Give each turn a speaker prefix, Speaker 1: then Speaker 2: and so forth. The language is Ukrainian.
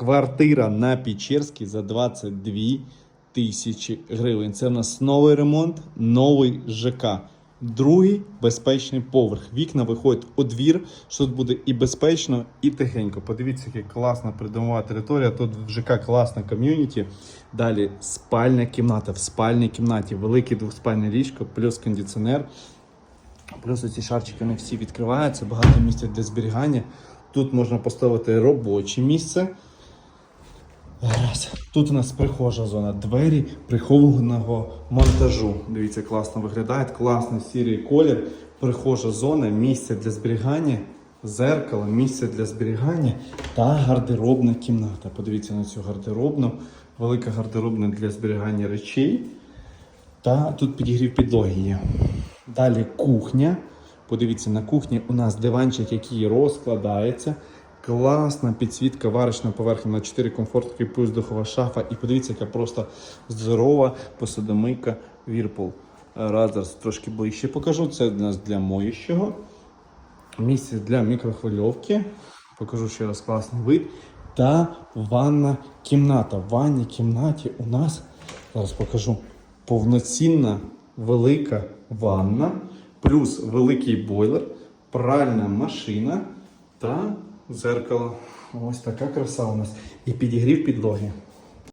Speaker 1: Квартира на Печерській за 22 тисячі гривень. Це в нас новий ремонт, новий ЖК. Другий безпечний поверх. Вікна виходять у двір, що тут буде і безпечно, і тихенько. Подивіться, яка класна придомова територія. Тут в ЖК класна ком'юніті. Далі спальня кімната. В спальній кімнаті велике двоспальне ліжко, плюс кондиціонер. Плюс ці шарчики вони всі відкриваються, багато місця для зберігання. Тут можна поставити робоче місце. Раз. Тут у нас прихожа зона, двері прихованого монтажу. Дивіться, класно виглядає, класний сірий колір, прихожа зона, місце для зберігання, зеркало, місце для зберігання та гардеробна кімната. Подивіться на цю гардеробну, велика гардеробна для зберігання речей. Та тут підігрів підлоги є. Далі кухня. Подивіться, на кухні у нас диванчик, який розкладається. Класна підсвітка, варочна поверхня на 4 комфортки, плюс духова шафа. І подивіться, яка просто здорова посудомийка Whirlpool. Раз зараз трошки ближче покажу. Це у нас для моющого. Місце для мікрохвильовки. Покажу ще раз класний вид. Та ванна кімната. В ванній кімнаті у нас зараз покажу повноцінна велика ванна, плюс великий бойлер, пральна машина та зеркало. Ось така краса у нас. І підігрів підлоги.